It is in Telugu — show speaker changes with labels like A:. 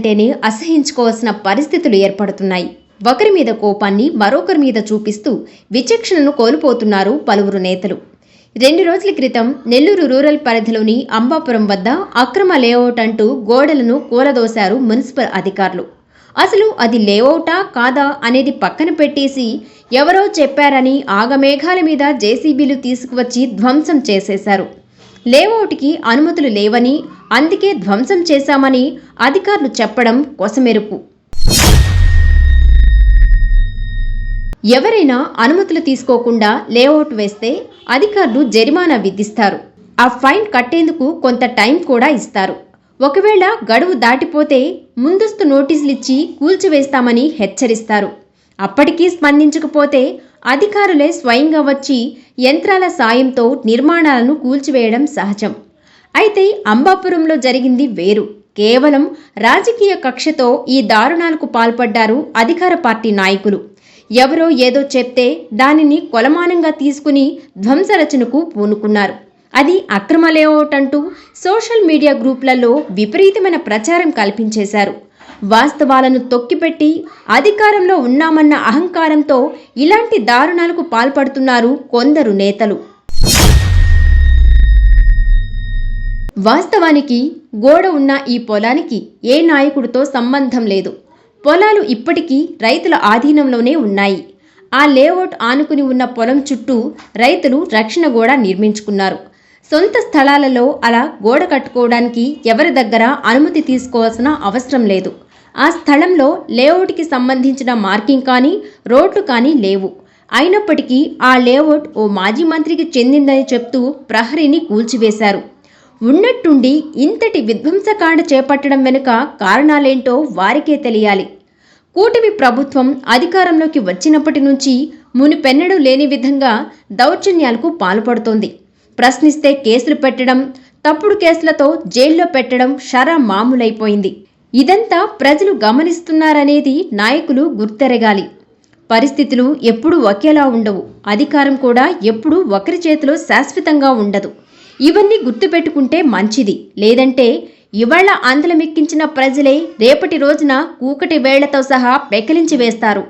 A: మాట్లాడాలంటేనే అసహించుకోవాల్సిన పరిస్థితులు ఏర్పడుతున్నాయి. ఒకరి మీద కోపాన్ని మరొకరి మీద చూపిస్తూ విచక్షణను కోల్పోతున్నారు పలువురు నేతలు. రెండు రోజుల క్రితం నెల్లూరు రూరల్ పరిధిలోని అంబాపురం వద్ద అక్రమ లేఅవుట్ అంటూ గోడలను కూలదోశారు మున్సిపల్ అధికారులు. అసలు అది లేఅవుటా కాదా అనేది పక్కన పెట్టేసి ఎవరో చెప్పారని ఆగమేఘాల మీద జేసీబీలు తీసుకువచ్చి ధ్వంసం చేసేశారు. లేఅవుట్కి అనుమతులు లేవని అందుకే ధ్వంసం చేశామని అధికారులు చెప్పడం కొసమెరుపు. ఎవరైనా అనుమతులు తీసుకోకుండా లేఅవుట్ వేస్తే అధికారులు జరిమానా విధిస్తారు. ఆ ఫైన్ కట్టేందుకు కొంత టైం కూడా ఇస్తారు. ఒకవేళ గడువు దాటిపోతే ముందస్తు నోటీసులు ఇచ్చి కూల్చివేస్తామని హెచ్చరిస్తారు. అప్పటికీ స్పందించకపోతే అధికారులే స్వయంగా వచ్చి యంత్రాల సాయంతో నిర్మాణాలను కూల్చివేయడం సహజం. అయితే అంబాపురంలో జరిగింది వేరు. కేవలం రాజకీయ కక్షతో ఈ దారుణాలకు పాల్పడ్డారు అధికార పార్టీ నాయకులు. ఎవరో ఏదో చెప్తే దానిని కొలమానంగా తీసుకుని ధ్వంసరచనకు పూనుకున్నారు. అది అక్రమ లేఅవుట్ అంటూ సోషల్ మీడియా గ్రూపులలో విపరీతమైన ప్రచారం కల్పించేశారు. వాస్తవాలను తొక్కిపెట్టి అధికారంలో ఉన్నామన్న అహంకారంతో ఇలాంటి దారుణాలకు పాల్పడుతున్నారు కొందరు నేతలు. వాస్తవానికి గోడ ఉన్న ఈ పొలానికి ఏ నాయకుడితో సంబంధం లేదు. పొలాలు ఇప్పటికీ రైతుల ఆధీనంలోనే ఉన్నాయి. ఆ లేఅవుట్ ఆనుకుని ఉన్న పొలం చుట్టూ రైతులు రక్షణ గోడ నిర్మించుకున్నారు. సొంత స్థలాలలో అలా గోడ కట్టుకోవడానికి ఎవరి దగ్గర అనుమతి తీసుకోవాల్సిన అవసరం లేదు. ఆ స్థలంలో లేఅవుట్కి సంబంధించిన మార్కింగ్ కానీ రోడ్లు కానీ లేవు. అయినప్పటికీ ఆ లేఅవుట్ ఓ మాజీ మంత్రికి చెందిందని చెప్తూ ప్రహరీని కూల్చివేశారు. ఉన్నట్టుండి ఇంతటి విధ్వంసకాండ చేపట్టడం వెనుక కారణాలేంటో వారికే తెలియాలి. కూటమి ప్రభుత్వం అధికారంలోకి వచ్చినప్పటి నుంచి మునిపెన్నడూ లేని విధంగా దౌర్జన్యాలకు పాల్పడుతోంది. ప్రశ్నిస్తే కేసులు పెట్టడం తప్పుడు కేసులతో జైల్లో పెట్టడం షరా మామూలైపోయింది. ఇదంతా ప్రజలు గమనిస్తున్నారనేది నాయకులు గుర్తెరగాలి. పరిస్థితులు ఎప్పుడూ ఒకేలా ఉండవు. అధికారం కూడా ఎప్పుడూ ఒకరి చేతిలో శాశ్వతంగా ఉండదు. ఇవన్నీ గుర్తుపెట్టుకుంటే మంచిది. లేదంటే ఇవాళ ఆందలమెక్కించిన ప్రజలే రేపటి రోజున కూకటి వేళ్ళతో సహా పెకిలించి వేస్తారు.